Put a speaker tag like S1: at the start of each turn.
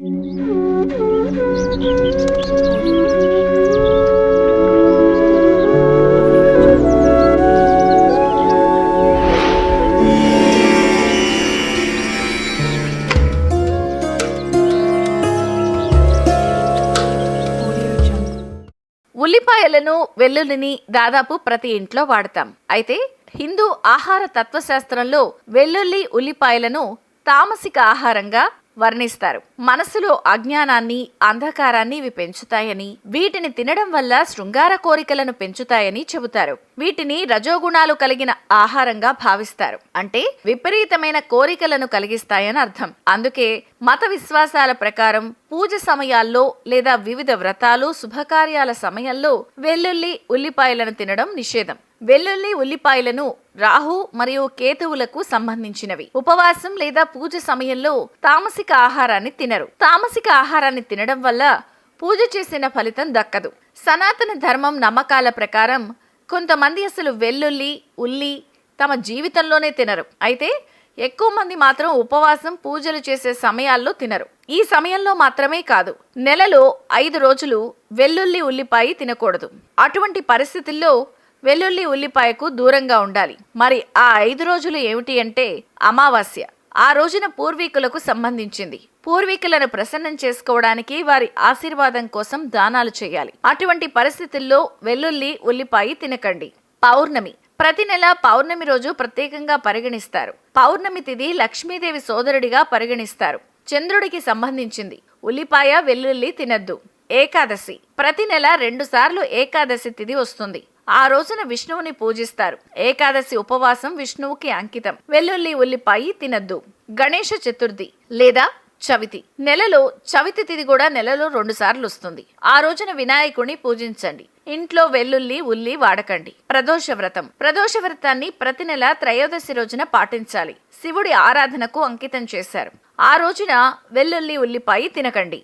S1: ఉల్లిపాయలను వెల్లుల్లిని దాదాపు ప్రతి ఇంట్లో వాడతాం. అయితే హిందూ ఆహార తత్వశాస్త్రంలో వెల్లుల్లి ఉల్లిపాయలను తామసిక ఆహారంగా వర్ణిస్తారు. మనసులో అజ్ఞానాన్ని అంధకారాన్ని ఇవి పెంచుతాయని వీటిని తినడం వల్ల శృంగార కోరికలను పెంచుతాయని చెబుతారు. వీటిని రజోగుణాలు కలిగిన ఆహారంగా భావిస్తారు. అంటే విపరీతమైన కోరికలను కలిగిస్తాయని అర్థం. అందుకే మత విశ్వాసాల ప్రకారం పూజ సమయాల్లో లేదా వివిధ వ్రతాలు శుభకార్యాల సమయంలో వెల్లుల్లి ఉల్లిపాయలను తినడం నిషేధం. వెల్లుల్లి ఉల్లిపాయలను రాహు మరియు కేతువులకు సంబంధించినవి. ఉపవాసం లేదా పూజ సమయంలో తామసిక ఆహారాన్ని తినరు. తామసిక ఆహారాన్ని తినడం వల్ల పూజ చేసిన ఫలితం దక్కదు. సనాతన ధర్మం నమ్మకాల ప్రకారం కొంతమంది అసలు వెల్లుల్లి ఉల్లి తమ జీవితంలోనే తినరు. అయితే ఎక్కువ మంది మాత్రం ఉపవాసం పూజలు చేసే సమయాల్లో తినరు. ఈ సమయంలో మాత్రమే కాదు నెలలో ఐదు రోజులు వెల్లుల్లి ఉల్లిపాయ తినకూడదు. అటువంటి పరిస్థితుల్లో వెల్లుల్లి ఉల్లిపాయకు దూరంగా ఉండాలి. మరి ఆ ఐదు రోజులు ఏమిటి అంటే అమావాస్య. ఆ రోజున పూర్వీకులకు సంబంధించింది. పూర్వీకులను ప్రసన్నం చేసుకోవడానికి వారి ఆశీర్వాదం కోసం దానాలు చేయాలి. అటువంటి పరిస్థితుల్లో వెల్లుల్లి ఉల్లిపాయ తినకండి. పౌర్ణమి. ప్రతి నెల పౌర్ణమి రోజు ప్రత్యేకంగా పరిగణిస్తారు. పౌర్ణమి తిథి లక్ష్మీదేవి సోదరుడిగా పరిగణిస్తారు. చంద్రుడికి సంబంధించింది. ఉల్లిపాయ వెల్లుల్లి తినద్దు. ఏకాదశి. ప్రతి నెల రెండు సార్లు ఏకాదశి తిథి వస్తుంది. ఆ రోజున విష్ణువుని పూజిస్తారు. ఏకాదశి ఉపవాసం విష్ణువుకి అంకితం. వెల్లుల్లి ఉల్లిపాయి తినద్దు. గణేష చతుర్థి లేదా చవితి. నెలలో చవితి తిది కూడా నెలలో రెండు సార్లు వస్తుంది. ఆ రోజున వినాయకుడిని పూజించండి. ఇంట్లో వెల్లుల్లి ఉల్లి వాడకండి. ప్రదోష వ్రతం. ప్రదోష వ్రతాన్ని ప్రతి నెల త్రయోదశి రోజున పాటించాలి. శివుడి ఆరాధనకు అంకితం చేశారు. ఆ రోజున వెల్లుల్లి ఉల్లిపాయి తినకండి.